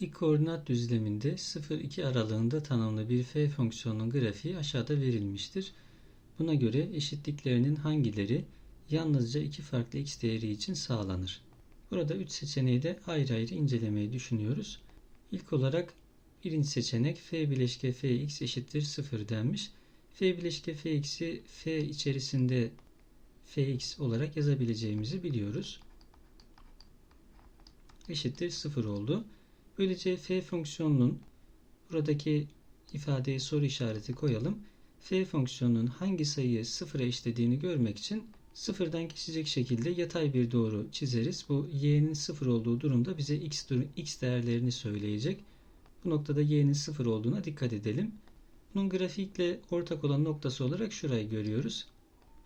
Dik koordinat düzleminde 0-2 aralığında tanımlı bir f fonksiyonunun grafiği aşağıda verilmiştir. Buna göre eşitliklerinin hangileri yalnızca iki farklı x değeri için sağlanır? Burada 3 seçeneği de ayrı ayrı incelemeyi düşünüyoruz. İlk olarak birinci seçenek f bileşke fx eşittir 0 denmiş. f bileşke fx'i f içerisinde fx olarak yazabileceğimizi biliyoruz. Eşittir 0 oldu. Böylece f fonksiyonunun buradaki ifadeye soru işareti koyalım. f fonksiyonunun hangi sayıyı sıfıra eşlediğini görmek için sıfırdan geçecek şekilde yatay bir doğru çizeriz. Bu y'nin sıfır olduğu durumda bize x, x değerlerini söyleyecek. Bu noktada y'nin sıfır olduğuna dikkat edelim. Bunun grafikle ortak olan noktası olarak şurayı görüyoruz.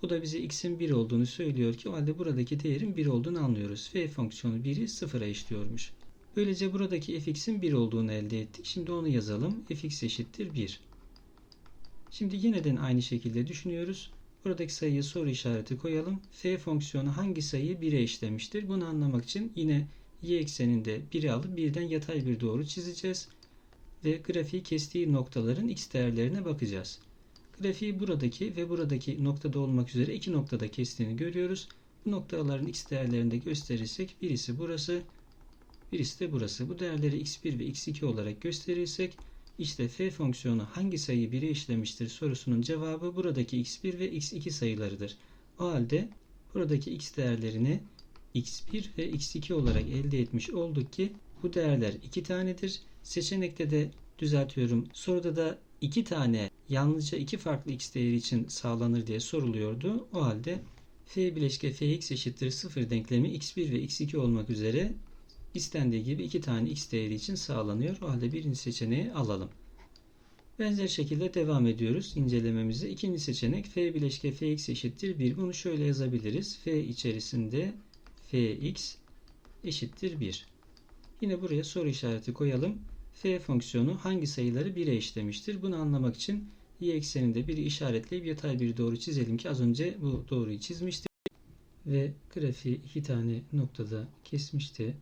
Bu da bize x'in 1 olduğunu söylüyor ki o halde buradaki değerin 1 olduğunu anlıyoruz. f fonksiyonu 1'i sıfıra eşliyormuş. Böylece buradaki fx'in 1 olduğunu elde ettik. Şimdi onu yazalım. fx eşittir 1. Şimdi yeniden aynı şekilde düşünüyoruz. Buradaki sayıya soru işareti koyalım. f fonksiyonu hangi sayıyı 1'e eşlemiştir? Bunu anlamak için yine y ekseninde 1'i alıp birden yatay bir doğru çizeceğiz. Ve grafiği kestiği noktaların x değerlerine bakacağız. Grafiği buradaki ve buradaki noktada olmak üzere iki noktada kestiğini görüyoruz. Bu noktaların x değerlerini de gösterirsek birisi burası, Birisi de burası. Bu değerleri x1 ve x2 olarak gösterirsek işte f fonksiyonu hangi sayıyı 1'e işlemiştir sorusunun cevabı buradaki x1 ve x2 sayılarıdır. O halde buradaki x değerlerini x1 ve x2 olarak elde etmiş olduk ki bu değerler 2 tanedir. Seçenekte de düzeltiyorum. Soruda da 2 tane yalnızca 2 farklı x değeri için sağlanır diye soruluyordu. O halde f bileşke fx eşittir 0 denklemi x1 ve x2 olmak üzere istendiği gibi iki tane x değeri için sağlanıyor. O halde birinci seçeneği alalım. Benzer şekilde devam ediyoruz incelememizi. İkinci seçenek f bileşke fx eşittir 1. Bunu şöyle yazabiliriz. f içerisinde fx eşittir 1. Yine buraya soru işareti koyalım. f fonksiyonu hangi sayıları 1'e eşlemiştir? Bunu anlamak için y ekseninde biri işaretleyip yatay bir doğru çizelim ki az önce bu doğruyu çizmiştik. Ve grafiği iki tane noktada kesmişti.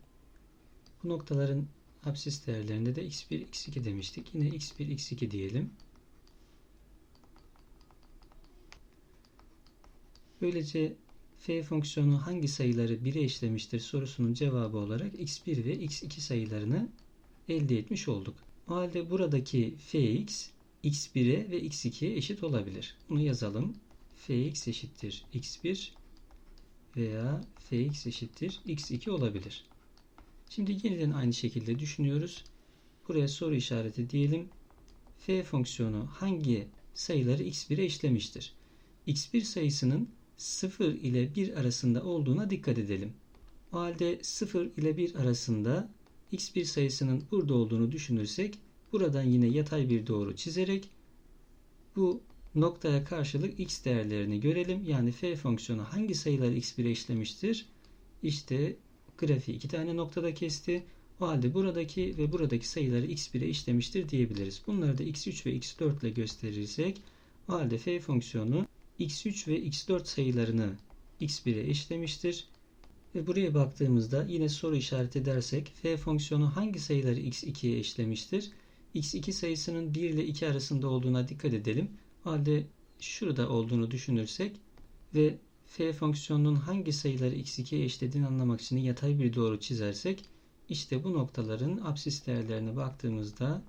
Bu noktaların absis değerlerinde de x1, x2 demiştik. Yine x1, x2 diyelim. Böylece f fonksiyonu hangi sayıları 1'e eşlemiştir sorusunun cevabı olarak x1 ve x2 sayılarını elde etmiş olduk. O halde buradaki fx x1'e ve x2'ye eşit olabilir. Bunu yazalım. fx eşittir x1 veya fx eşittir x2 olabilir. Şimdi yeniden aynı şekilde düşünüyoruz. Buraya soru işareti diyelim. F fonksiyonu hangi sayıları x1'e eşlemiştir? x1 sayısının 0 ile 1 arasında olduğuna dikkat edelim. O halde 0 ile 1 arasında x1 sayısının burada olduğunu düşünürsek buradan yine yatay bir doğru çizerek bu noktaya karşılık x değerlerini görelim. Yani f fonksiyonu hangi sayıları x1'e eşlemiştir? İşte grafiği iki tane noktada kesti. O halde buradaki ve buradaki sayıları x1'e işlemiştir diyebiliriz. Bunları da x3 ve x4 ile gösterirsek o halde f fonksiyonu x3 ve x4 sayılarını x1'e eşlemiştir. Ve buraya baktığımızda yine soru işareti edersek f fonksiyonu hangi sayıları x2'ye eşlemiştir? x2 sayısının 1 ile 2 arasında olduğuna dikkat edelim. O halde şurada olduğunu düşünürsek ve f fonksiyonunun hangi sayıları x2'ye eşlediğini anlamak için yatay bir doğru çizersek işte bu noktaların absis değerlerine baktığımızda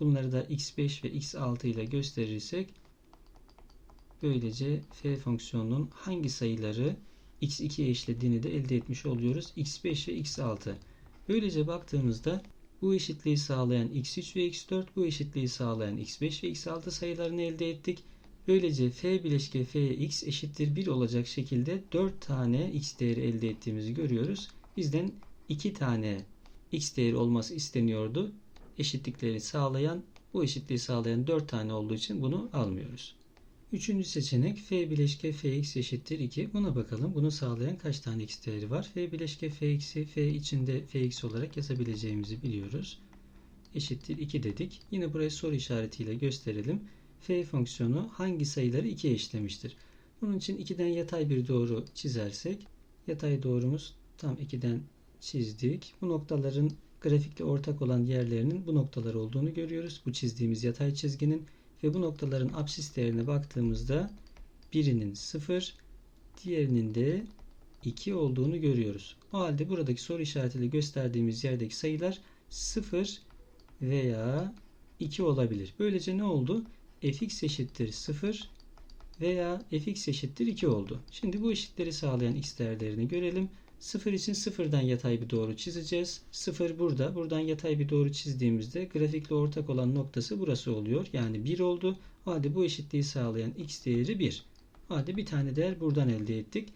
bunları da x5 ve x6 ile gösterirsek böylece f fonksiyonunun hangi sayıları x2'ye eşlediğini de elde etmiş oluyoruz. x5 ve x6. Böylece baktığımızda bu eşitliği sağlayan x3 ve x4, bu eşitliği sağlayan x5 ve x6 sayılarını elde ettik. Böylece f bileşke fx eşittir 1 olacak şekilde 4 tane x değeri elde ettiğimizi görüyoruz. Bizden 2 tane x değeri olması isteniyordu. Eşitlikleri sağlayan, bu eşitliği sağlayan 4 tane olduğu için bunu almıyoruz. Üçüncü seçenek f bileşke fx eşittir 2. Buna bakalım. Bunu sağlayan kaç tane x değeri var? f bileşke fx'i f içinde fx olarak yazabileceğimizi biliyoruz. Eşittir 2 dedik. Yine buraya soru işaretiyle gösterelim f fonksiyonu hangi sayıları 2'ye eşlemiştir? Bunun için 2'den yatay bir doğru çizersek yatay doğrumuz tam 2'den çizdik. Bu noktaların grafikle ortak olan yerlerinin bu noktalar olduğunu görüyoruz. Bu çizdiğimiz yatay çizginin ve bu noktaların absis değerine baktığımızda birinin 0, diğerinin de 2 olduğunu görüyoruz. O halde buradaki soru işaretiyle gösterdiğimiz yerdeki sayılar 0 veya 2 olabilir. Böylece ne oldu? Fx eşittir 0 veya fx eşittir 2 oldu. Şimdi bu eşitleri sağlayan x değerlerini görelim. 0 için sıfırdan yatay bir doğru çizeceğiz. 0 burada. Buradan yatay bir doğru çizdiğimizde grafikle ortak olan noktası burası oluyor. Yani 1 oldu. O halde bu eşitliği sağlayan x değeri 1. O halde bir tane değer buradan elde ettik.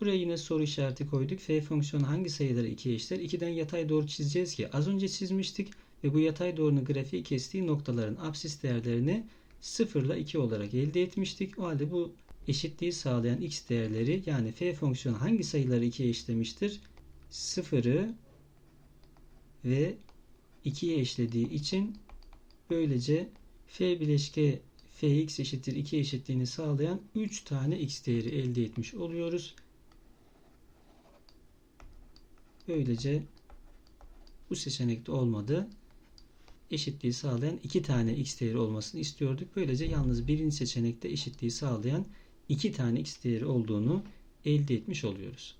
Buraya yine soru işareti koyduk. F fonksiyonu hangi sayıları 2'ye eşitler? 2'den yatay doğru çizeceğiz ki az önce çizmiştik ve bu yatay doğrunun grafiği kestiği noktaların absis değerlerini 0 ile 2 olarak elde etmiştik. O halde bu eşitliği sağlayan x değerleri yani f fonksiyonu hangi sayıları 2'ye eşlemiştir? 0'ı ve 2'ye eşlediği için böylece f bileşke fx eşittir 2 eşitliğini sağlayan 3 tane x değeri elde etmiş oluyoruz. Böylece bu seçenekte olmadı. Eşitliği sağlayan 2 tane x değeri olmasını istiyorduk. Böylece yalnız birinci seçenekte eşitliği sağlayan 2 tane x değeri olduğunu elde etmiş oluyoruz.